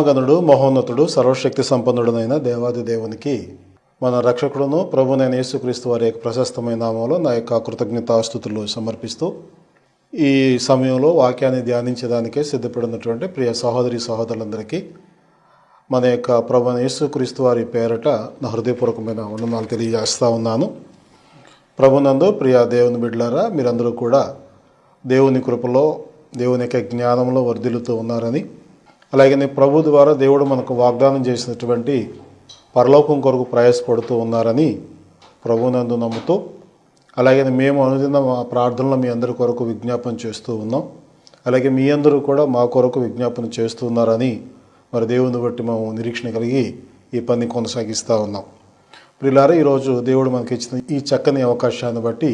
మహాగణుడు మహోన్నతుడు సర్వశక్తి సంపన్నుడునైన దేవాది దేవునికి మన రక్షకుడును ప్రభునైన యేసుక్రీస్తు వారి యొక్క ప్రశస్తమైన నామంలో నా యొక్క కృతజ్ఞతాస్థుతులు సమర్పిస్తూ ఈ సమయంలో వాక్యాన్ని ధ్యానించడానికే సిద్ధపడినటువంటి ప్రియ సహోదరి సహోదరులందరికీ మన యొక్క ప్రభున యేసుక్రీస్తు వారి పేరట నా హృదయపూర్వకమైన వందనాలు తెలియజేస్తూ ఉన్నాను. ప్రభునందు ప్రియ దేవుని బిడ్డలారా మీరందరూ కూడా దేవుని కృపలో దేవుని యొక్క జ్ఞానంలో వర్ధిల్లుతూ ఉన్నారని అలాగే ప్రభు ద్వారా దేవుడు మనకు వాగ్దానం చేసినటువంటి పరలోకం కొరకు ప్రయాసపడుతూ ఉన్నారని ప్రభునందు నమ్ముతూ అలాగే మేము అనుదిన ప్రార్థనలు మీ అందరి కొరకు విజ్ఞాపన చేస్తూ ఉన్నాం. అలాగే మీ అందరూ కూడా మా కొరకు విజ్ఞాపన చేస్తూ ఉన్నారని మరి దేవుని బట్టి మేము నిరీక్షణ కలిగి ఈ పని కొనసాగిస్తూ ఉన్నాం. ప్రిలారా ఈరోజు దేవుడు మనకి ఇచ్చిన ఈ చక్కని అవకాశాన్ని బట్టి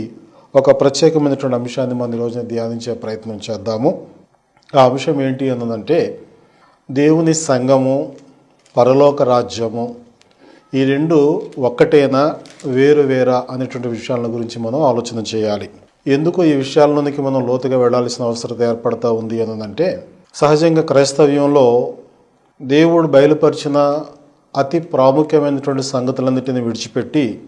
ఒక ప్రత్యేకమైనటువంటి అంశాన్ని మనం ఈరోజు ధ్యానించే ప్రయత్నం చేద్దాము. ఆ అంశం ఏంటి అన్నదంటే దేవుని సంఘము పరలోక రాజ్యము ఈ రెండు ఒక్కటేనా వేరు వేరా అనేటువంటి విషయాల గురించి మనం ఆలోచన చేయాలి. ఎందుకు ఈ విషయాల్లోనికి మనం లోతుగా వెళ్ళాల్సిన అవసరం ఏర్పడతా ఉంది అనంటే సహజంగా క్రైస్తవ్యంలో దేవుడు బయలుపరిచిన అతి ప్రాముఖ్యమైనటువంటి సంగతులన్నిటిని విడిచిపెట్టి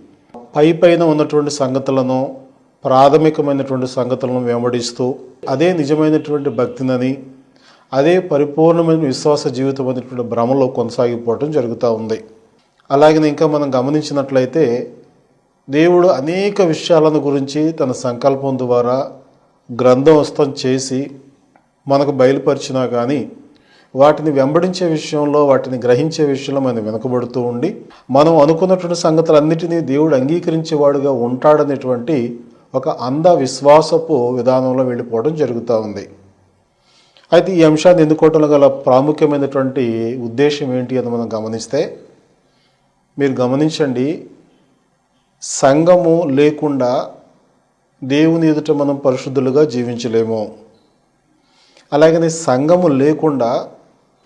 పై పైన ఉన్నటువంటి సంగతులను ప్రాథమికమైనటువంటి సంగతులను వెంబడిస్తూ అదే నిజమైనటువంటి భక్తినని అదే పరిపూర్ణమైన విశ్వాస జీవితం అనేటువంటి భ్రమలో కొనసాగిపోవటం జరుగుతూ ఉంది. అలాగే ఇంకా మనం గమనించినట్లయితే దేవుడు అనేక విషయాలను గురించి తన సంకల్పం ద్వారా గ్రంథవస్థం చేసి మనకు బయలుపరిచినా కానీ వాటిని వెంబడించే విషయంలో వాటిని గ్రహించే విషయంలో మనం వెనుకబడుతూ ఉండి మనం అనుకున్నటువంటి సంగతులన్నిటినీ దేవుడు అంగీకరించేవాడుగా ఉంటాడనేటువంటి ఒక అంధ విశ్వాసపు విధానంలో వెళ్ళిపోవడం జరుగుతూ ఉంది. అయితే ఈ అంశాన్ని ఎన్నుకోవటంలో గల ప్రాముఖ్యమైనటువంటి ఉద్దేశం ఏంటి అని మనం గమనిస్తే మీరు గమనించండి సంఘము లేకుండా దేవుని ఎదుట మనం పరిశుద్ధులుగా జీవించలేము. అలాగనే సంఘము లేకుండా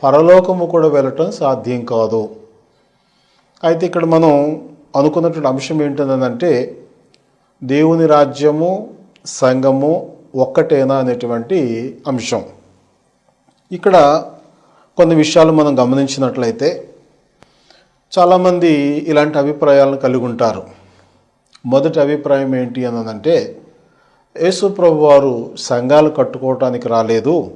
పరలోకము కూడా వెళ్ళటం సాధ్యం కాదు. అయితే ఇక్కడ మనం అనుకున్నటువంటి అంశం ఏంటంటే దేవుని రాజ్యము సంఘము ఒక్కటేనా అనేటువంటి అంశం. ఇక్కడ కొన్ని విషయాలు మనం గమనించినట్లయితే చాలామంది ఇలాంటి అభిప్రాయాలను కలిగి ఉంటారు. మొదటి అభిప్రాయం ఏంటి అన్నదంటే యేసు ప్రభు వారు సంఘాలు కట్టుకోవటానికి రాలేదు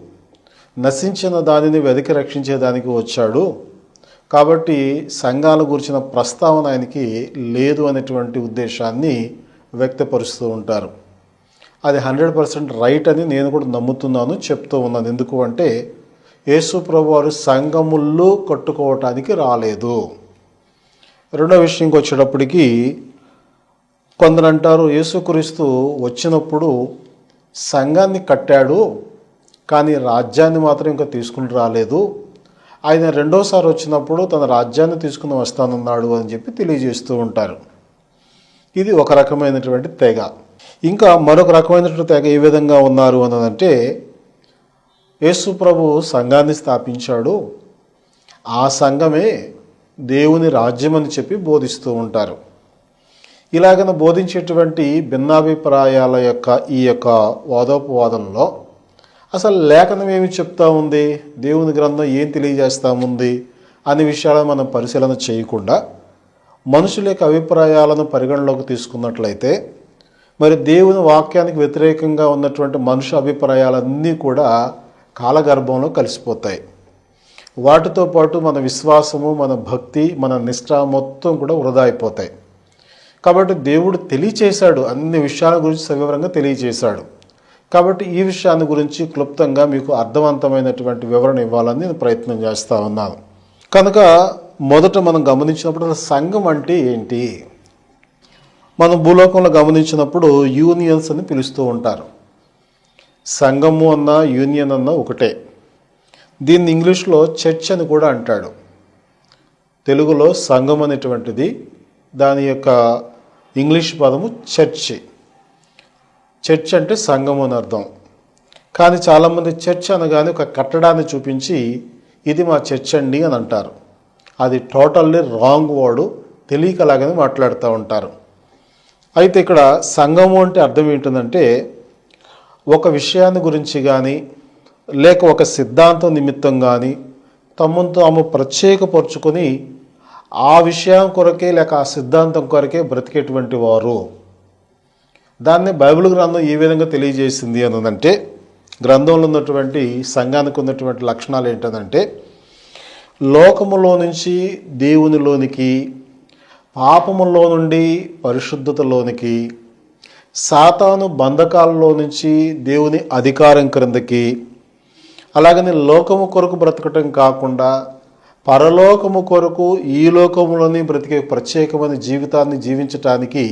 నశించిన దానిని వెతికి రక్షించేదానికి వచ్చాడు కాబట్టి సంఘాల గురించిన ప్రస్తావన ఆయనకి లేదు అనేటువంటి ఉద్దేశాన్ని వ్యక్తపరుస్తూ ఉంటారు. అది హండ్రెడ్ పర్సెంట్ రైట్ అని నేను కూడా నమ్ముతున్నాను చెప్తూ ఉన్నాను. ఎందుకు అంటే యేసు వారు సంఘముల్లో కట్టుకోవటానికి రాలేదు. రెండో విషయంకి వచ్చేటప్పటికి కొందరు అంటారు యేసుక్రీస్తు వచ్చినప్పుడు సంఘాన్ని కట్టాడు కానీ రాజ్యాన్ని మాత్రం ఇంకా తీసుకుని రాలేదు. ఆయన రెండోసారి వచ్చినప్పుడు తన రాజ్యాన్ని తీసుకుని వస్తానన్నాడు అని చెప్పి తెలియజేస్తూ ఉంటారు. ఇది ఒక రకమైనటువంటి తెగ. ఇంకా మరొక రకమైనటువంటి తెగ ఏ విధంగా ఉన్నారు అన్నదంటే యేసు ప్రభు సంఘాన్ని స్థాపించాడు. ఆ సంఘమే దేవుని రాజ్యం అని చెప్పి బోధిస్తూ ఉంటారు. ఇలాగన బోధించేటువంటి భిన్నాభిప్రాయాల యొక్క ఈ యొక్క వాదోపవాదంలో అసలు లేఖనం ఏమి చెప్తా ఉంది? దేవుని గ్రంథం ఏం తెలియజేస్తా ఉంది? అనే విషయాలను మనం పరిశీలన చేయకుండా మనుషుల యొక్క అభిప్రాయాలను పరిగణలోకి తీసుకున్నట్లయితే మరి దేవుని వాక్యానికి వ్యతిరేకంగా ఉన్నటువంటి మనుషు అభిప్రాయాలన్నీ కూడా కాలగర్భంలో కలిసిపోతాయి. వాటితో పాటు మన విశ్వాసము మన భక్తి మన నిష్ఠ మొత్తం కూడా వృధా అయిపోతాయి. కాబట్టి దేవుడు తెలియచేశాడు అన్ని విషయాల గురించి సవివరంగా తెలియచేశాడు. కాబట్టి ఈ విషయాన్ని గురించి క్లుప్తంగా మీకు అర్థవంతమైనటువంటి వివరణ ఇవ్వాలని నేను ప్రయత్నం చేస్తూ ఉన్నాను. కనుక మొదట మనం గమనించినప్పుడు సంఘం అంటే ఏంటి? మనం భూలోకంలో గమనించినప్పుడు యూనియన్స్ అని పిలుస్తూ ఉంటారు. సంఘము అన్న యూనియన్ అన్న ఒకటే. దీన్ని ఇంగ్లీష్లో చర్చ్ అని కూడా అంటాడు. తెలుగులో సంఘం అనేటువంటిది దాని యొక్క ఇంగ్లీష్ పదము చర్చ్. చర్చ్ అంటే సంఘం అని అర్థం. కానీ చాలామంది చర్చ్ అనగానే ఒక కట్టడాన్ని చూపించి ఇది మా చర్చ్ అండి అని అంటారు. అది టోటల్లీ రాంగ్ వాడు తెలియకలాగానే మాట్లాడుతూ ఉంటారు. అయితే ఇక్కడ సంఘము అంటే అర్థం ఏంటంటే ఒక విషయాన్ని గురించి కానీ లేక ఒక సిద్ధాంతం నిమిత్తం కానీ తమను తాము ప్రత్యేకపరుచుకొని ఆ విషయం కొరకే లేక ఆ సిద్ధాంతం కొరకే బ్రతికేటువంటి వారు. దాన్ని బైబిల్ గ్రంథం ఏ విధంగా తెలియజేసింది అన్నదంటే గ్రంథంలో ఉన్నటువంటి సంఘానికి ఉన్నటువంటి లక్షణాలు ఏంటంటే లోకములో నుంచి దేవునిలోనికి పాపములో నుండి పరిశుద్ధతలోనికి సాతాను బంధకాలలో నుంచి దేవుని అధికారం క్రిందకి అలాగని లోకము కొరకు బ్రతకటం కాకుండా పరలోకము కొరకు ఈ లోకములోని బ్రతికే ప్రత్యేకమైన జీవితాన్ని జీవించటానికి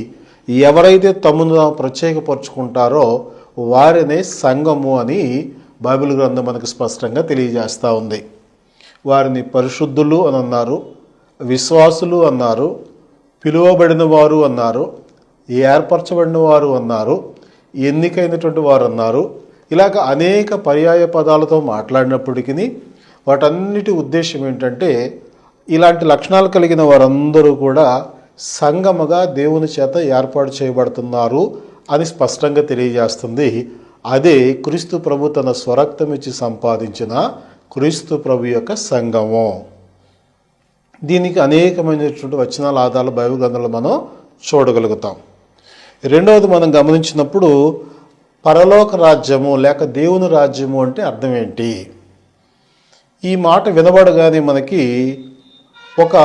ఎవరైతే తమను తాము ప్రత్యేకపరుచుకుంటారో వారినే సంఘము అని బైబిల్ గ్రంథం మనకు స్పష్టంగా తెలియజేస్తూ ఉంది. వారిని పరిశుద్ధులు అని అన్నారు విశ్వాసులు అన్నారు పిలువబడిన వారు అన్నారు ఏర్పరచబడిన వారు అన్నారు. ఎన్నికైనటువంటి వారు అన్నారు. ఇలాగ అనేక పర్యాయ పదాలతో మాట్లాడినప్పటికీ వాటన్నిటి ఉద్దేశం ఏంటంటే ఇలాంటి లక్షణాలు కలిగిన వారందరూ కూడా సంగముగా దేవుని చేత ఏర్పాటు చేయబడుతున్నారు అని స్పష్టంగా తెలియజేస్తుంది. అదే క్రీస్తు ప్రభు తన స్వరక్తం ఇచ్చి సంపాదించిన క్రీస్తు ప్రభు యొక్క సంగము. దీనికి అనేకమైనటువంటి వచనాల ఆధారాలు బైబిల్ గ్రంథంలో మనం చూడగలుగుతాం. రెండవది మనం గమనించినప్పుడు పరలోక రాజ్యము లేక దేవుని రాజ్యము అంటే అర్థం ఏంటి? ఈ మాట వినబడగానే మనకి ఒక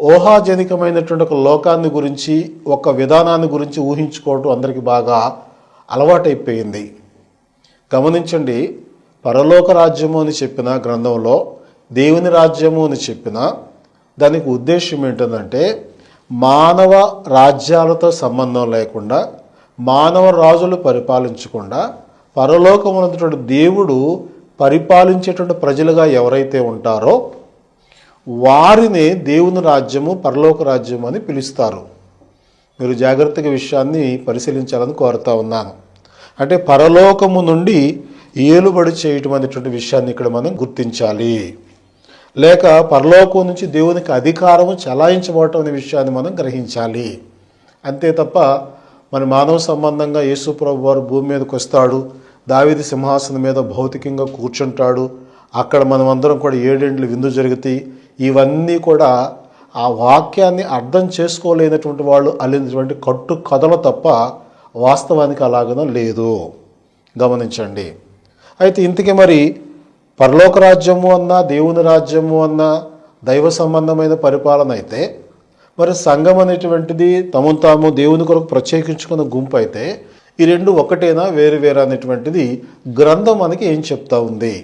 ఊహాజనికమైనటువంటి ఒక లోకాన్ని గురించి ఒక విధానాన్ని గురించి ఊహించుకోవటం అందరికీ బాగా అలవాటైపోయింది. గమనించండి పరలోక రాజ్యము అని చెప్పిన గ్రంథంలో దేవుని రాజ్యము అని చెప్పిన దానికి ఉద్దేశం ఏంటంటే మానవ రాజ్యాలతో సంబంధం లేకుండా మానవ రాజులు పరిపాలించకుండా పరలోకమున్నటువంటి దేవుడు పరిపాలించేటువంటి ప్రజలుగా ఎవరైతే ఉంటారో వారిని దేవుని రాజ్యము పరలోక రాజ్యం అని పిలుస్తారు. మీరు జాగ్రత్తగా విషయాన్ని పరిశీలించాలని కోరుతా ఉన్నాను. అంటే పరలోకము నుండి ఏలుబడి చేయటం అనేటువంటి విషయాన్ని ఇక్కడ మనం గుర్తించాలి. లేక పరలోకం నుంచి దేవునికి అధికారము చలాయించబడటం అనే విషయాన్ని మనం గ్రహించాలి. అంతే తప్ప మన మానవ సంబంధంగా యేసుప్రభు వారు భూమి మీదకి వస్తాడు దావిది సింహాసనం మీద భౌతికంగా కూర్చుంటాడు అక్కడ మనం అందరం కూడా ఏడేండ్లు విందు జరుగుతాయి ఇవన్నీ కూడా ఆ వాక్యాన్ని అర్థం చేసుకోలేనటువంటి వాళ్ళు అల్లినటువంటి కట్టు కథలు తప్ప వాస్తవానికి అలాగన లేదు. గమనించండి. అయితే ఇంతకీ మరి పరలోక రాజ్యము అన్నా దేవుని రాజ్యము అన్నా దైవ సంబంధమైన పరిపాలన అయితే మరి సంఘం అనేటువంటిది తమను తాము దేవుని కొరకు ప్రత్యేకించుకున్న గుంపు అయితే ఈ రెండు ఒకటేనా వేరు వేరు అనేటువంటిది గ్రంథం మనకి ఏం చెప్తా ఉంది.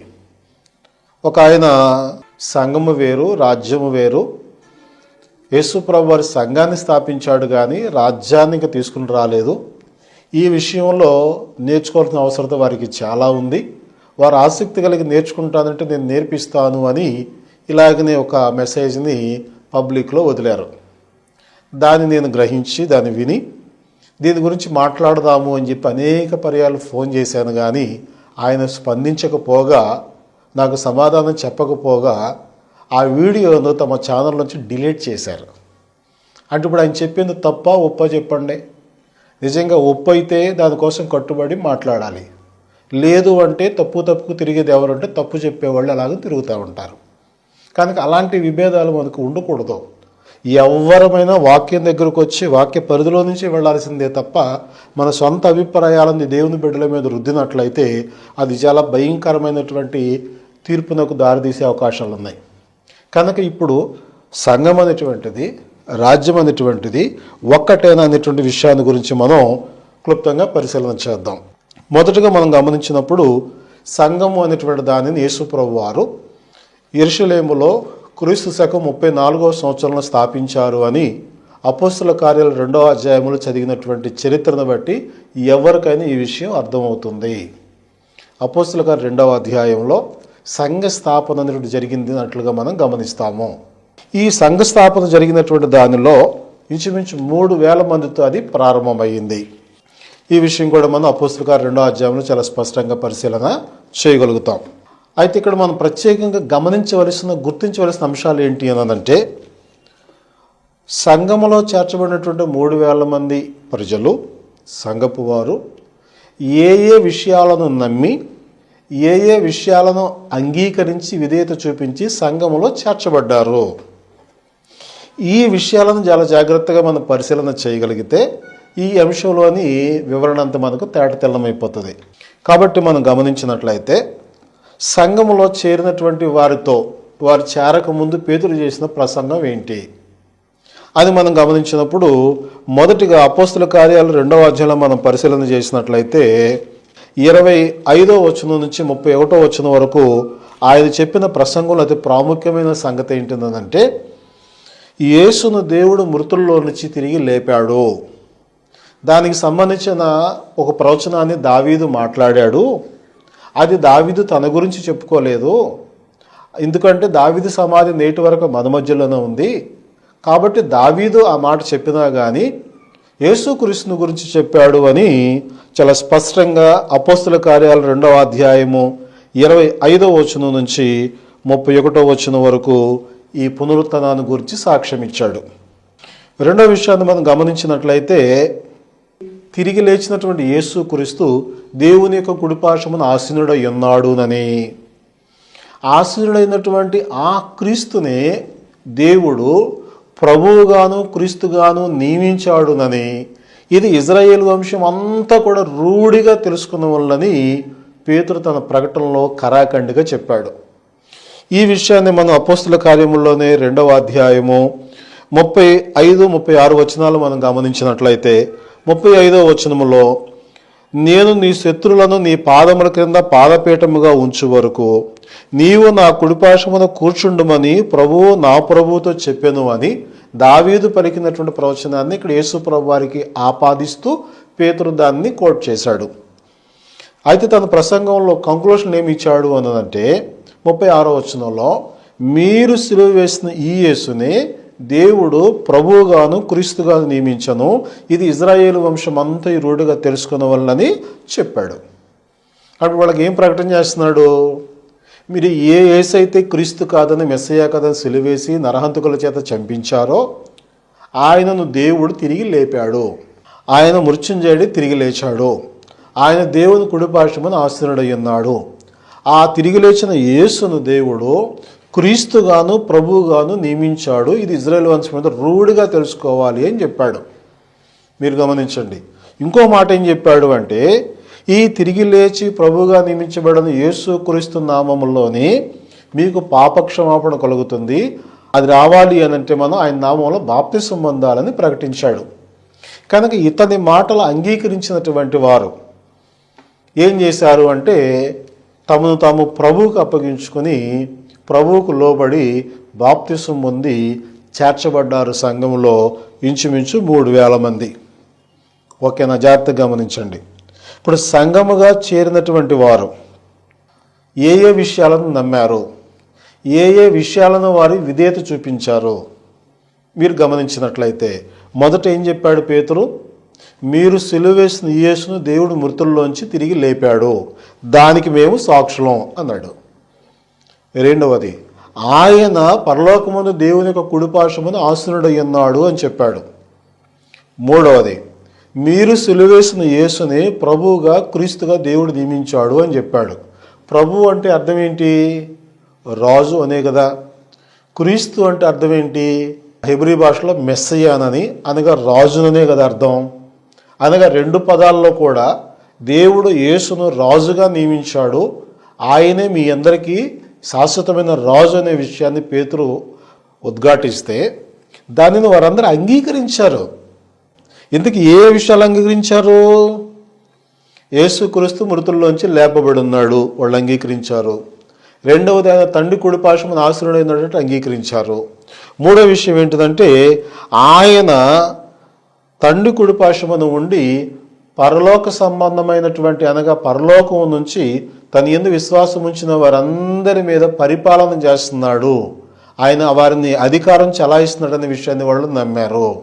ఒక ఆయన సంఘము వేరు రాజ్యము వేరు. యేసుప్రభు వారి సంఘాన్ని స్థాపించాడు కానీ రాజ్యాన్ని ఇంకా తీసుకుని రాలేదు. ఈ విషయంలో నేర్చుకోవాల్సిన అవసరత వారికి చాలా ఉంది. వారు ఆసక్తి కలిగి నేర్చుకుంటానంటే నేను నేర్పిస్తాను అని ఇలాగనే ఒక మెసేజ్ని పబ్లిక్లో వదిలారు. దాన్ని నేను గ్రహించి దాన్ని విని దీని గురించి మాట్లాడదాము అని చెప్పి అనేక పర్యాలు ఫోన్ చేశాను కానీ ఆయన స్పందించకపోగా నాకు సమాధానం చెప్పకపోగా ఆ వీడియోను తమ ఛానల్ నుంచి డిలీట్ చేశారు. అంటే ఇప్పుడు ఆయన చెప్పింది తప్ప ఒప్ప చెప్పండి. నిజంగా ఒప్పైతే దానికోసం కట్టుబడి మాట్లాడాలి. లేదు అంటే తప్పు తప్పుకు తిరిగేది ఎవరంటే తప్పు చెప్పేవాళ్ళు అలాగే తిరుగుతూ ఉంటారు. కనుక అలాంటి విభేదాలు మనకు ఉండకూడదు. ఎవరమైనా వాక్యం దగ్గరకు వచ్చి వాక్య పరిధిలో నుంచి వెళ్ళాల్సిందే తప్ప మన సొంత అభిప్రాయాలను దేవుని బిడ్డల మీద రుద్దినట్లయితే అది చాలా భయంకరమైనటువంటి తీర్పునకు దారితీసే అవకాశాలు ఉన్నాయి కనుక ఇప్పుడు సంఘం అనేటువంటిది రాజ్యం అనేటువంటిది ఒక్కటేనా అనేటువంటి విషయాన్ని గురించి మనం క్లుప్తంగా పరిశీలన చేద్దాం. మొదటగా మనం గమనించినప్పుడు సంఘము అనేటువంటి దానిని యేసుప్రభు వారు ఇరుషులేములో క్రీస్తు శకం ముప్పై నాలుగవ సంవత్సరంలో స్థాపించారు అని అపోస్తుల కార్యాల రెండవ అధ్యాయంలో చదివినటువంటి చరిత్రను బట్టి ఎవరికైనా ఈ విషయం అర్థమవుతుంది. అపోస్తుల గారి రెండవ అధ్యాయంలో సంఘ స్థాపన అనేటువంటి జరిగింది అన్నట్లుగా మనం గమనిస్తాము. ఈ సంఘ స్థాపన జరిగినటువంటి దానిలో ఇంచుమించు మూడు వేల మందితో అది ప్రారంభమైంది. ఈ విషయం కూడా మనం అపోస్తుకారు రెండో అధ్యాయంలో చాలా స్పష్టంగా పరిశీలన చేయగలుగుతాం. అయితే ఇక్కడ మనం ప్రత్యేకంగా గమనించవలసిన గుర్తించవలసిన అంశాలు ఏంటి అనంటే సంఘములో చేర్చబడినటువంటి మూడు వేల మంది ప్రజలు సంఘపు వారు ఏ ఏ విషయాలను నమ్మి ఏ ఏ విషయాలను అంగీకరించి విధేయత చూపించి సంఘములో చేర్చబడ్డారు. ఈ విషయాలను చాలా జాగ్రత్తగా మనం పరిశీలన చేయగలిగితే ఈ అంశంలోని వివరణ అంతా మనకు తేటతెల్లమైపోతుంది కాబట్టి మనం గమనించినట్లయితే సంఘములో చేరినటువంటి వారితో వారు చేరక ముందు చేసిన ప్రసంగం ఏంటి? అది మనం గమనించినప్పుడు మొదటిగా అపోస్తుల కార్యాలు రెండవ అధ్యాయంలో మనం పరిశీలన చేసినట్లయితే ఇరవై ఐదో వచనం నుంచి ముప్పై ఒకటో వచనం వరకు ఆయన చెప్పిన ప్రసంగంలో అతి ప్రాముఖ్యమైన సంగతి ఏంటంటే యేసును దేవుడు మృతుల్లో నుంచి తిరిగి లేపాడు. దానికి సంబంధించిన ఒక ప్రవచనాన్ని దావీదు మాట్లాడాడు. అది దావీదు తన గురించి చెప్పుకోలేదు. ఎందుకంటే దావీదు సమాధి నేటి వరకు మన మధ్యలోనే ఉంది. కాబట్టి దావీదు ఆ మాట చెప్పినా కానీ యేసుక్రీస్తుని గురించి చెప్పాడు అని చాలా స్పష్టంగా అపోస్తుల కార్యాలు రెండవ అధ్యాయము ఇరవై ఐదవ వచనం నుంచి ముప్పై ఒకటో వచనం వరకు ఈ పునరుత్నాన్ని గురించి సాక్ష్యం ఇచ్చాడు రెండో విషయాన్ని మనం గమనించినట్లయితే తిరిగి లేచినటువంటి యేసు క్రీస్తు దేవుని యొక్క కుడిపాశమును ఆసీనుడై ఉన్నాడునని. ఆసీనుడైనటువంటి ఆ క్రీస్తునే దేవుడు ప్రభువుగాను క్రీస్తుగాను నియమించాడునని. ఇది ఇజ్రాయేల్ వంశం అంతా కూడా రూఢిగా తెలుసుకున్న వల్లని పేతురు తన ప్రకటనలో కరాఖండిగా చెప్పాడు. ఈ విషయాన్ని మనం అపోస్తుల కార్యముల్లోనే రెండవ అధ్యాయము ముప్పై ఐదు ముప్పై ఆరు వచనాలు మనం గమనించినట్లయితే ముప్పై ఐదో వచనములో నేను నీ శత్రులను నీ పాదముల క్రింద పాదపీఠముగా ఉంచు వరకు నీవు నా కుడిపాశమున కూర్చుండుమని ప్రభువు నా ప్రభువుతో చెప్పాను అని దావీదు పలికినటువంటి ప్రవచనాన్ని ఇక్కడ యేసు ప్రభు వారికి ఆపాదిస్తూ పేతురు దాన్ని కోట్ చేశాడు. అయితే తన ప్రసంగంలో కంక్లూషన్ ఏమి ఇచ్చాడు అన్నదంటే ముప్పై ఆరో వచనంలో మీరు సిలువ వేసిన ఈ యేసునే దేవుడు ప్రభువుగాను క్రీస్తుగాను నియమించను. ఇది ఇజ్రాయేల్ వంశం అంతా ఈ రూఢిగా తెలుసుకున్న వల్లని చెప్పాడు. అప్పుడు వాళ్ళకి ఏం ప్రకటన చేస్తున్నాడు? మీరు ఏ ఏసైతే క్రీస్తు కాదని మెస్సయ్య కాదని సిలువేసి నరహంతుకుల చేత చంపించారో ఆయనను దేవుడు తిరిగి లేపాడు. ఆయన మృత్యుంజయుడి తిరిగి లేచాడు. ఆయన దేవుని కుడిపాశమని ఆశ్రయుడై ఉన్నాడు. ఆ తిరిగి లేచిన యేసును దేవుడు క్రీస్తుగాను ప్రభువుగాను నియమించాడు. ఇది ఇజ్రాయెల్ వంశం మీద రూఢిగా తెలుసుకోవాలి అని చెప్పాడు. మీరు గమనించండి. ఇంకో మాట ఏం చెప్పాడు అంటే ఈ తిరిగి లేచి ప్రభువుగా నియమించబడిన యేసు క్రీస్తు నామంలోని మీకు పాపక్షమాపణ కలుగుతుంది. అది రావాలి అని అంటే మనం ఆయన నామంలో బాప్తి సంబంధాలని ప్రకటించాడు. కనుక ఇతని మాటలు అంగీకరించినటువంటి వారు ఏం చేశారు అంటే తమను తాము ప్రభువుకు అప్పగించుకొని ప్రభువుకు లోబడి బాప్తిసం పొంది చేర్చబడ్డారు సంఘంలో ఇంచుమించు మూడు వేల మంది. ఓకేనా? జాగ్రత్త గమనించండి. ఇప్పుడు సంఘముగా చేరినటువంటి వారు ఏ ఏ విషయాలను నమ్మారు? ఏ ఏ విషయాలను వారి విధేయత చూపించారు? మీరు గమనించినట్లయితే మొదట ఏం చెప్పాడు పేతురు? మీరు సిలువేసిన యేసును దేవుడు మృతుల్లోంచి తిరిగి లేపాడు. దానికి మేము సాక్షులం అన్నాడు. రెండవది ఆయన పరలోకముందు దేవుని యొక్క కుడిపాశమును ఆసునుడై ఉన్నాడు అని చెప్పాడు. మూడవది మీరు సిలువేసిన యేసుని ప్రభువుగా క్రీస్తుగా దేవుడు నియమించాడు అని చెప్పాడు. ప్రభు అంటే అర్థం ఏంటి? రాజు అనే కదా. క్రీస్తు అంటే అర్థం ఏంటి? హెబ్రి భాషలో మెస్సయ్యానని అనగా రాజుననే కదా అర్థం. అనగా రెండు పదాల్లో కూడా దేవుడు యేసును రాజుగా నియమించాడు. ఆయనే మీ అందరికీ శాశ్వతమైన రాజు అనే విషయాన్ని పేతురు ఉద్ఘాటిస్తే దానిని వారందరూ అంగీకరించారు. ఇందుకు ఏ విషయాలు అంగీకరించారు? యేసుక్రీస్తు మృతుల్లోంచి లేపబడి ఉన్నాడు వాళ్ళు అంగీకరించారు. రెండవది ఆయన తండ్రి కుడి పాశమును ఆశ్రయుడైనట్టు అంగీకరించారు. మూడో విషయం ఏంటిదంటే ఆయన తండ్రి కుడి ఉండి పరలోక సంబంధమైనటువంటి అనగా పరలోకం నుంచి తన ఎందు విశ్వాసం ఉంచిన వారందరి మీద పరిపాలన చేస్తున్నాడు. ఆయన వారిని అధికారం చలాయిస్తున్నాడనే విషయాన్ని వాళ్ళు నమ్మారు.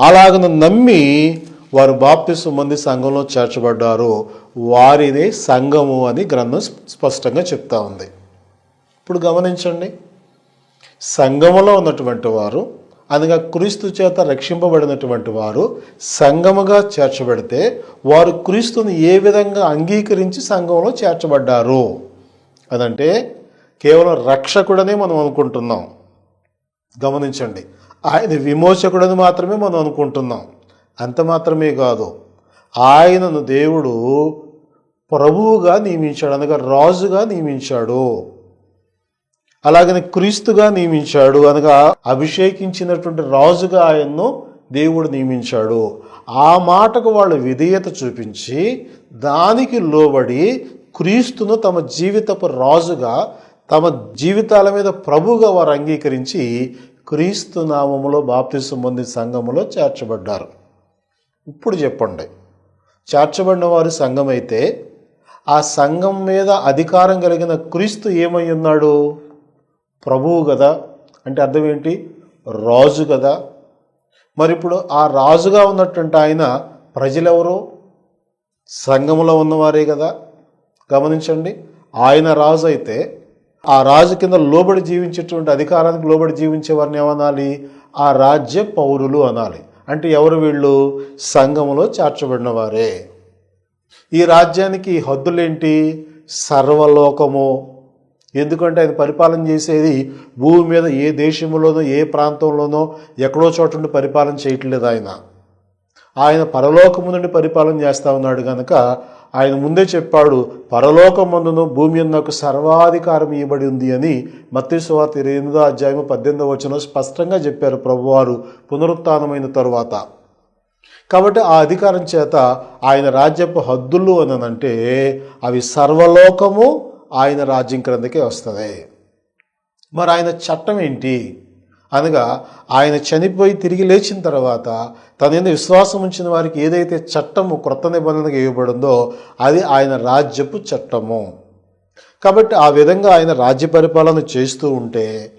అలాగను నమ్మి వారు బాప్తిసు మంది సంఘంలో చేర్చబడ్డారు. వారిదే సంఘము అని గ్రంథం స్పష్టంగా చెప్తా ఉంది. ఇప్పుడు గమనించండి. సంఘములో ఉన్నటువంటి వారు అనగా క్రీస్తు చేత రక్షింపబడినటువంటి వారు సంఘముగా చేర్చబడితే వారు క్రీస్తుని ఏ విధంగా అంగీకరించి సంఘంలో చేర్చబడ్డారు? అదంటే కేవలం రక్షకుడనే మనం అనుకుంటున్నాం. గమనించండి. ఆయన విమోచకుడని మాత్రమే మనం అనుకుంటున్నాం. అంత మాత్రమే కాదు. ఆయనను దేవుడు ప్రభువుగా నియమించాడు. అనగా రాజుగా నియమించాడు. అలాగని క్రీస్తుగా నియమించాడు అనగా అభిషేకించినటువంటి రాజుగా ఆయన్ను దేవుడు నియమించాడు. ఆ మాటకు వాళ్ళు విధేయత చూపించి దానికి లోబడి క్రీస్తును తమ జీవితపు రాజుగా తమ జీవితాల మీద ప్రభుగా వారు అంగీకరించి క్రీస్తు నామములో బాప్తిసం పొంది సంఘములో చేర్చబడ్డారు. ఇప్పుడు చెప్పండి. చేర్చబడిన వారి సంఘం అయితే ఆ సంఘం మీద అధికారం కలిగిన క్రీస్తు ఏమై ఉన్నాడు? ప్రభువు కదా అంటే అర్థం ఏంటి? రాజు కదా మరి ఇప్పుడు ఆ రాజుగా ఉన్నటువంటి ఆయన ప్రజలెవరు? సంఘములో ఉన్నవారే కదా గమనించండి. ఆయన రాజు అయితే ఆ రాజు కింద లోబడి జీవించేటువంటి అధికారానికి లోబడి జీవించే వారిని ఏమనాలి? ఆ రాజ్య పౌరులు అనాలి. అంటే ఎవరు వీళ్ళు? సంఘములో చేర్చబడిన వారే ఈ రాజ్యానికి హద్దులేంటి? సర్వలోకము. ఎందుకంటే ఆయన పరిపాలన చేసేది భూమి మీద ఏ దేశంలోనో ఏ ప్రాంతంలోనో ఎక్కడో చోట నుండి పరిపాలన చేయట్లేదు ఆయన. ఆయన పరలోకము నుండి పరిపాలన చేస్తూ ఉన్నాడు కనుక ఆయన ముందే చెప్పాడు పరలోకమందును భూమి నాకు సర్వాధికారం ఇవ్వబడి ఉంది అని మత్స్యవార్త ఇరవై ఎనిమిదో అధ్యాయం పద్దెనిమిదో వచ్చిన స్పష్టంగా చెప్పారు ప్రభువారు పునరుత్నమైన తరువాత. కాబట్టి ఆ అధికారం చేత ఆయన రాజ్యపు హద్దులు అనంటే అవి సర్వలోకము ఆయన రాజ్యం క్రిందకే వస్తుంది. మరి ఆయన చట్టం ఏంటి? అనగా ఆయన చనిపోయి తిరిగి లేచిన తర్వాత తన మీద విశ్వాసం ఉంచిన వారికి ఏదైతే చట్టము క్రొత్త నిబంధనకు ఇవ్వబడిందో అది ఆయన రాజ్యపు చట్టము. కాబట్టి ఆ విధంగా ఆయన రాజ్య పరిపాలన చేస్తూ ఉంటే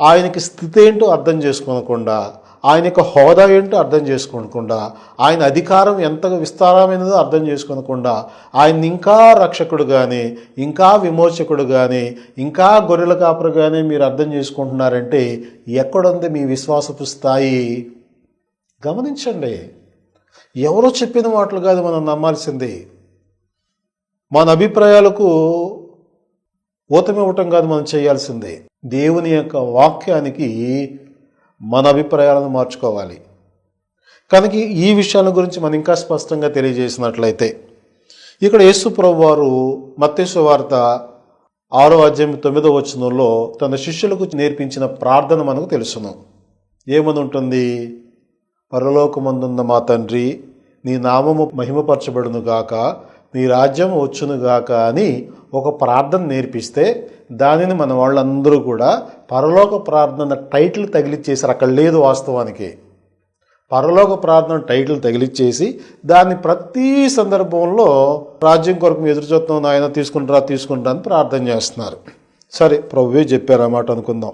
ఆయనకి స్థితి ఏంటో అర్థం చేసుకోనకుండా ఆయన యొక్క హోదా ఏంటో అర్థం చేసుకోకుండా ఆయన అధికారం ఎంత విస్తారమైనదో అర్థం చేసుకోనకుండా ఆయన ఇంకా రక్షకుడు కానీ ఇంకా విమోచకుడు కానీ ఇంకా గొర్రెల కాపురు కానీ మీరు అర్థం చేసుకుంటున్నారంటే ఎక్కడుంది మీ విశ్వాసపు స్థాయి? గమనించండి. ఎవరో చెప్పిన మాటలు కాదు మనం నమ్మాల్సింది. మన అభిప్రాయాలకు ఊతమివ్వటం కాదు మనం చేయాల్సిందే. దేవుని యొక్క వాక్యానికి మన అభిప్రాయాలను మార్చుకోవాలి. కనుక ఈ విషయాల గురించి మనం ఇంకా స్పష్టంగా తెలియజేసినట్లయితే ఇక్కడ యేసు ప్రభు వారు మత్తేసు వార్త ఆరో అధ్యాయం తొమ్మిదో వచనంలో తన శిష్యులకు నేర్పించిన ప్రార్థన మనకు తెలుసును. ఏమని ఉంటుంది పరలోకమందున్న మా తండ్రి నీ నామము మహిమపరచబడును గాక నీ రాజ్యం వచ్చును గాక అని ఒక ప్రార్థన నేర్పిస్తే దానిని మన వాళ్ళందరూ కూడా పరలోక ప్రార్థన టైటిల్ తగిలిచ్చేసారు అక్కడ లేదు వాస్తవానికి. పరలోక ప్రార్థన టైటిల్ తగిలిచ్చేసి దాన్ని ప్రతి సందర్భంలో రాజ్యం కొరకు ఎదురు చూస్తున్నాం ఆయన తీసుకుంటారా తీసుకుంటా అని ప్రార్థన చేస్తున్నారు. సరే ప్రభువే చెప్పారు అనుకుందాం.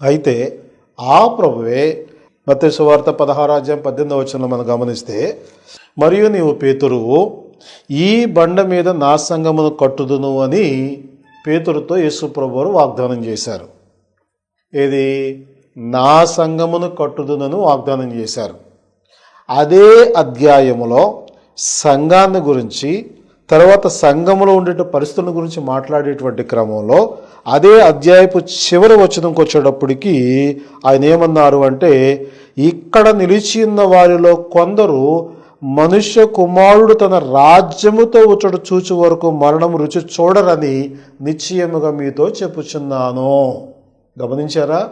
అయితే ఆ ప్రభువే మత సువార్త పదహారాజ్యం పద్దెనిమిది వచ్చిన మనం గమనిస్తే మరియు నీవు పేతురువు ఈ బండ మీద నా సంగమును కట్టుదును అని పేతురుతో యేసు వాగ్దానం చేశారు. ఏది? నా సంగమును కట్టుదునను వాగ్దానం చేశారు. అదే అధ్యాయములో సంఘాన్ని గురించి తర్వాత సంఘములో ఉండే పరిస్థితుల గురించి మాట్లాడేటువంటి క్రమంలో అదే అధ్యాయపు చివరి వచనంకి వచ్చేటప్పటికి ఆయన ఏమన్నారు అంటే ఇక్కడ నిలిచి ఉన్న వారిలో కొందరు మనుష్య కుమారుడు తన రాజ్యముతో వచ్చుట చూచు వరకు మరణం రుచి చూడరని నిశ్చయముగా మీతో చెప్పుచున్నాను. గమనించారా?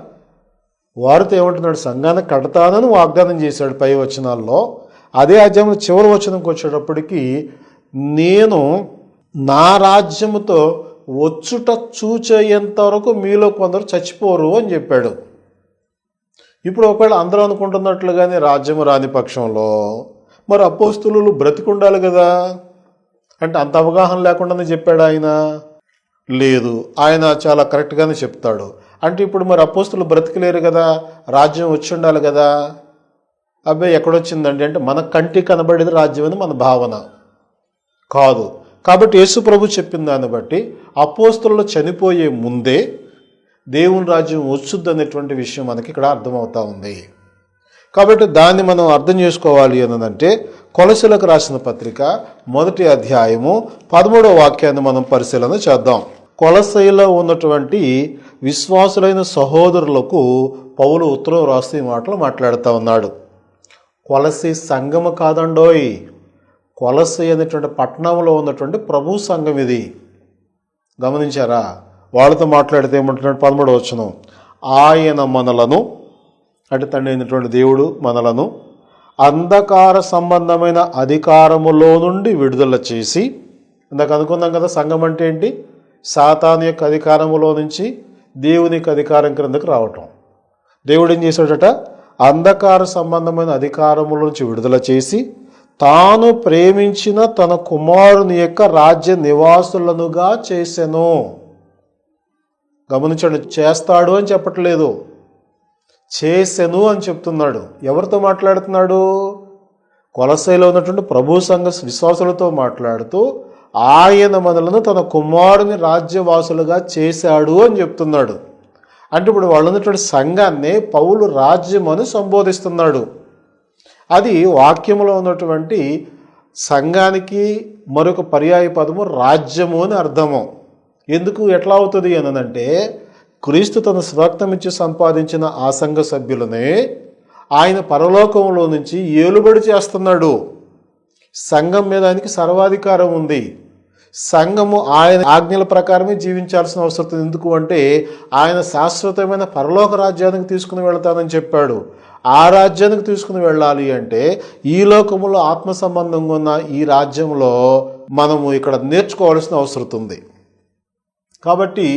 వారితో ఏమంటున్నాడు? సంఘాన్ని కడతానని వాగ్దానం చేశాడు పై వచనాల్లో. అదే అధ్యాయంలో చివరి వచనంకి వచ్చేటప్పటికి నేను నా రాజ్యముతో వచ్చుట చూచేంత వరకు మీలో కొందరు చచ్చిపోరు అని చెప్పాడు. ఇప్పుడు ఒకవేళ అందరూ అనుకుంటున్నట్లుగానే రాజ్యము రాని పక్షంలో మరి అపోస్తులు బ్రతికుండాలి కదా? అంటే అంత అవగాహన లేకుండానే చెప్పాడు ఆయన? లేదు. ఆయన చాలా కరెక్ట్గానే చెప్తాడు. అంటే ఇప్పుడు మరి అపోస్తులు బ్రతికలేరు కదా? రాజ్యం వచ్చి ఉండాలి కదా? అబ్బాయి ఎక్కడొచ్చిందండి? అంటే మన కంటి కనబడేది రాజ్యం అని మన భావన. కాదు. కాబట్టి యేసు ప్రభు చెప్పిన దాన్ని బట్టి అపోస్తులు చనిపోయే ముందే దేవుని రాజ్యం వచ్చుద్ది అనేటువంటి విషయం మనకి ఇక్కడ అర్థమవుతా ఉంది. కాబట్టి దాన్ని మనం అర్థం చేసుకోవాలి అన్నదంటే కొలసలకు రాసిన పత్రిక మొదటి అధ్యాయము పదమూడవ వాక్యాన్ని మనం పరిశీలన చేద్దాం. కొలసైలో ఉన్నటువంటి విశ్వాసులైన సహోదరులకు పౌలు ఉత్తరం రాస్తూ ఈ మాటలు మాట్లాడుతూ ఉన్నాడు. కొలసి సంఘము కాదండోయ్. కొలసి అనేటువంటి పట్టణంలో ఉన్నటువంటి ప్రభు సంఘం ఇది. గమనించారా? వాళ్ళతో మాట్లాడితే ఏమంటున్నాడు పదమూడు వచ్చును ఆయన మనలను అంటే తండ్రి అయినటువంటి దేవుడు మనలను అంధకార సంబంధమైన అధికారములో నుండి విడుదల చేసి ఇందాక అనుకున్నాం కదా సంఘం అంటే ఏంటి? సాతాన్ యొక్క అధికారములో నుంచి దేవుని యొక్క అధికారం క్రిందకు రావటం. దేవుడు ఏం చేశాడట? అంధకార సంబంధమైన అధికారముల నుంచి విడుదల చేసి తాను ప్రేమించిన తన కుమారుని యొక్క రాజ్య నివాసులనుగా చేసెను. గమనించండి చేస్తాడు అని చెప్పట్లేదు. చేసెను అని చెప్తున్నాడు. ఎవరితో మాట్లాడుతున్నాడు? కొలసైలో ఉన్నటువంటి ప్రభు సంఘ విశ్వాసులతో మాట్లాడుతూ ఆయన మనలను తన కుమారుని రాజ్యవాసులుగా చేశాడు అని చెప్తున్నాడు. అంటే ఇప్పుడు వాళ్ళు ఉన్నటువంటి సంఘాన్ని పౌలు రాజ్యం అని సంబోధిస్తున్నాడు. అది వాక్యంలో ఉన్నటువంటి సంఘానికి మరొక పర్యాయ పదము రాజ్యము అని అర్థము. ఎందుకు ఎట్లా అవుతుంది అనంటే క్రీస్తు తన స్వార్థం ఇచ్చి సంపాదించిన ఆ సంఘ సభ్యులనే ఆయన పరలోకంలో నుంచి ఏలుబడి చేస్తున్నాడు. సంఘం మీద ఆయనకి సర్వాధికారం ఉంది. సంఘము ఆయన ఆజ్ఞల ప్రకారమే జీవించాల్సిన అవసరం ఉంది. ఎందుకు అంటే ఆయన శాశ్వతమైన పరలోక రాజ్యానికి తీసుకుని వెళ్తానని చెప్పాడు. ఆ రాజ్యానికి తీసుకుని వెళ్ళాలి అంటే ఈ లోకములో ఆత్మ సంబంధంగా ఉన్న ఈ రాజ్యంలో మనము ఇక్కడ నేర్చుకోవాల్సిన అవసరం ఉంది. కాబట్టి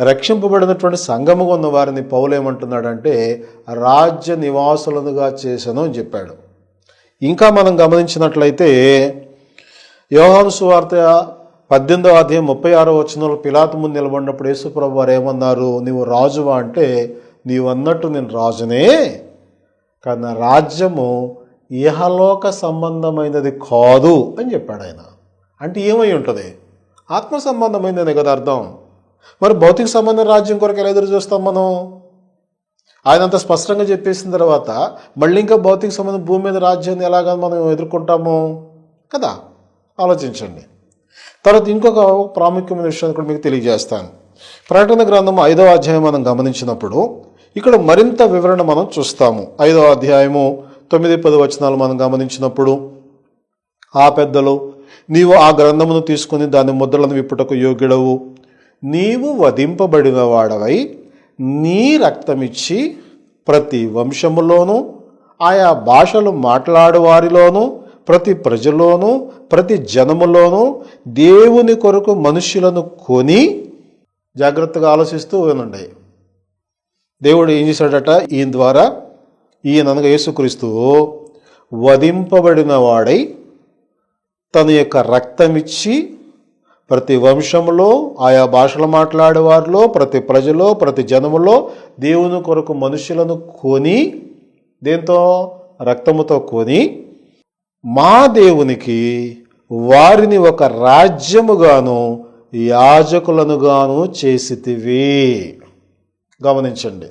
రక్షింపబడినటువంటి సంఘముగా ఉన్న వారిని పౌలేమంటున్నాడంటే రాజ్య నివాసులనుగా చేశాను అని చెప్పాడు. ఇంకా మనం గమనించినట్లయితే యోహాను సువార్త పద్దెనిమిదవ అధ్యాయం ముప్పై ఆరో వచనంలో పిలాతు ముందు నిలబడినప్పుడు యేసుప్రభు వారు ఏమన్నారు? నీవు రాజువా అంటే నీవు అన్నట్టు నేను రాజునే. కానీ నా రాజ్యము ఇహలోక సంబంధమైనది కాదు అని చెప్పాడు ఆయన. అంటే ఏమై ఉంటుంది? ఆత్మ సంబంధమైనది కదా అర్థం. మరి భౌతిక సంబంధం రాజ్యం కొరకు ఎలా ఎదురు చూస్తాం మనం? ఆయన అంత స్పష్టంగా చెప్పేసిన తర్వాత మళ్ళీ ఇంకా భౌతిక సంబంధం భూమి మీద రాజ్యాన్ని ఎలాగ మనం ఎదుర్కొంటాము? కదా? ఆలోచించండి. తర్వాత ఇంకొక ప్రాముఖ్యమైన విషయాన్ని కూడా మీకు తెలియజేస్తాను. ప్రకటన గ్రంథం ఐదవ అధ్యాయం మనం గమనించినప్పుడు ఇక్కడ మరింత వివరణ మనం చూస్తాము. ఐదవ అధ్యాయము తొమ్మిది పది వచనాలు మనం గమనించినప్పుడు ఆ పెద్దలు నీవు ఆ గ్రంథమును తీసుకుని దాని ముద్రలను విప్పుటకు యోగ్యుడవు. నీవు వధింపబడిన వాడవై నీ రక్తమిచ్చి ప్రతి వంశములోనూ ఆయా భాషలు మాట్లాడువారిలోనూ ప్రతి ప్రజలోనూ ప్రతి జనములోనూ దేవుని కొరకు మనుష్యులను కొని జాగ్రత్తగా ఆలోచిస్తూ వినండి. దేవుడు ఏం చేశాడట? ఈయన ద్వారా ఈయన అనగా యేసుక్రీస్తు వధింపబడిన వాడై తన యొక్క రక్తమిచ్చి ప్రతి వంశంలో ఆయా భాషలు మాట్లాడేవారిలో ప్రతి ప్రజలో ప్రతి జనములో దేవుని కొరకు మనుషులను కొని దేంతో? రక్తముతో కొని మా దేవునికి వారిని ఒక రాజ్యముగాను యాజకులనుగాను చేసితివి. గమనించండి.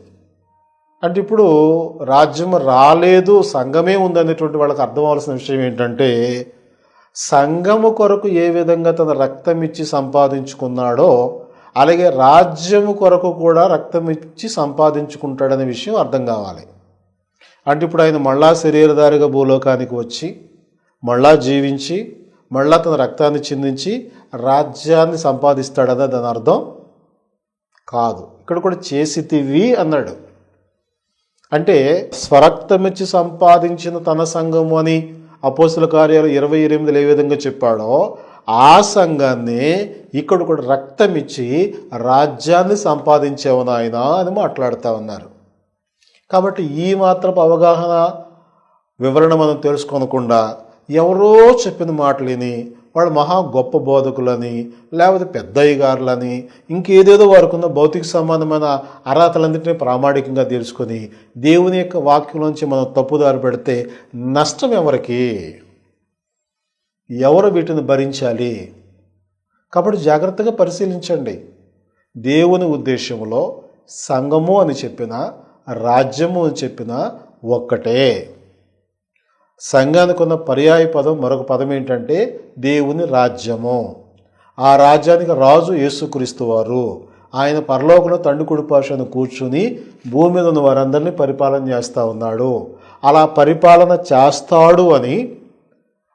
అంటే ఇప్పుడు రాజ్యం రాలేదు సంఘమే ఉందనేటువంటి వాళ్ళకి అర్థం అవ్వాల్సిన విషయం ఏంటంటే సంఘము కొరకు ఏ విధంగా తన రక్తం ఇచ్చి సంపాదించుకున్నాడో అలాగే రాజ్యము కొరకు కూడా రక్తం ఇచ్చి సంపాదించుకుంటాడనే విషయం అర్థం కావాలి. అంటే ఇప్పుడు ఆయన మళ్ళా శరీరధారిగా భూలోకానికి వచ్చి మళ్ళా జీవించి మళ్ళా తన రక్తాన్ని చిందించి రాజ్యాన్ని సంపాదిస్తాడదా దాని అర్థం కాదు. ఇక్కడ కూడా చేసితివి అన్నాడు. అంటే స్వరక్తమిచ్చి సంపాదించిన తన సంఘము అని అపోసుల కార్యాలు ఇరవై ఎనిమిదిలో ఏ విధంగా చెప్పాడో ఆ సంఘాన్ని ఇక్కడ కూడా రక్తం ఇచ్చి రాజ్యాన్ని సంపాదించేవు నాయన అని మాట్లాడుతూ ఉన్నారు. కాబట్టి ఈ మాత్రపు అవగాహన వివరణ మనం తెలుసుకోనకుండా ఎవరో చెప్పిన మాటలేని వాళ్ళు మహా గొప్ప బోధకులని లేకపోతే పెద్ద అయ్యగారులని ఇంకేదేదో వారికి ఉన్న భౌతిక సంబంధమైన అర్హతలన్నింటినీ ప్రామాణికంగా తెలుసుకొని దేవుని యొక్క వాక్యంలోంచి మనం తప్పుదారి పెడితే నష్టం ఎవరికి? ఎవరు వీటిని భరించాలి? కాబట్టి జాగ్రత్తగా పరిశీలించండి. దేవుని ఉద్దేశంలో సంఘము అని చెప్పిన రాజ్యము అని చెప్పిన ఒక్కటే. సంఘానికి ఉన్న పర్యాయ పదం మరొక పదం ఏంటంటే దేవుని రాజ్యము. ఆ రాజ్యానికి రాజు యేసుక్రీస్తు వారు. ఆయన పరలోకంలో తండ్రి కుడిపాషను కూర్చుని భూమి మీద ఉన్న వారందరినీ పరిపాలన చేస్తూ ఉన్నాడు. అలా పరిపాలన చేస్తాడు అని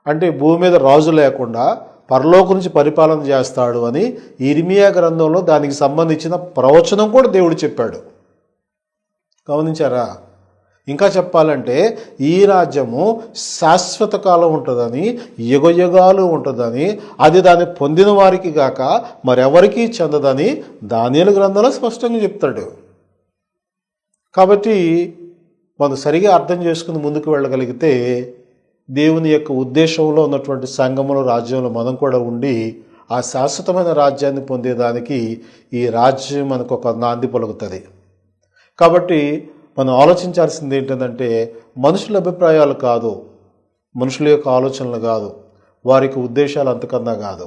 అంటే భూమి మీద రాజు లేకుండా పరలోకం నుంచి పరిపాలన చేస్తాడు అని ఇర్మియా గ్రంథంలో దానికి సంబంధించిన ప్రవచనం కూడా దేవుడు చెప్పాడు. గమనించారా? ఇంకా చెప్పాలంటే ఈ రాజ్యము శాశ్వత కాలం ఉంటుందని యుగయుగాలు ఉంటుందని అది దాన్ని పొందిన వారికి గాక మరెవరికీ చెందదని దానియలు గ్రంథంలో స్పష్టంగా చెప్తాడు. కాబట్టి మనం సరిగా అర్థం చేసుకుని ముందుకు వెళ్ళగలిగితే దేవుని యొక్క ఉద్దేశంలో ఉన్నటువంటి సంఘములో రాజ్యంలో మనం కూడా ఉండి ఆ శాశ్వతమైన రాజ్యాన్ని పొందేదానికి ఈ రాజ్యం మనకు ఒక నాంది పలుకుతుంది. కాబట్టి మనం ఆలోచించాల్సింది ఏంటంటే మనుషుల అభిప్రాయాలు కాదు మనుషుల యొక్క ఆలోచనలు కాదు వారికి ఉద్దేశాలు అంతకన్నా కాదు.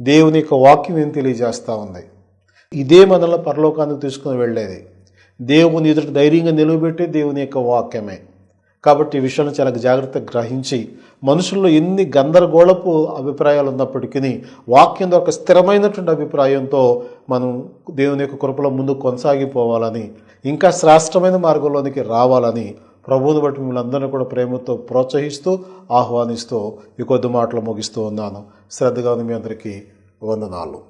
దేవుని యొక్క వాక్యం ఏం తెలియజేస్తూ ఉంది? ఇదే మనల్ని పరలోకానికి తీసుకుని వెళ్ళేది. దేవుని ఎదుట ధైర్యంగా నిలవబెట్టే దేవుని యొక్క వాక్యమే. కాబట్టి ఈ విషయాన్ని చాలా జాగ్రత్తగా గ్రహించి మనుషుల్లో ఎన్ని గందరగోళపు అభిప్రాయాలు ఉన్నప్పటికీ వాక్యం ఒక స్థిరమైనటువంటి అభిప్రాయంతో మనం దేవుని యొక్క కృపలో ముందు కొనసాగిపోవాలని ఇంకా శ్రేష్టమైన మార్గంలోనికి రావాలని ప్రభువుని బట్టి మిమ్మల్ని అందరినీ కూడా ప్రేమతో ప్రోత్సహిస్తూ ఆహ్వానిస్తూ ఈ కొద్ది మాటలు ముగిస్తూ ఉన్నాను. శ్రద్ధగా ఉంది మీ అందరికీ వందనాలు.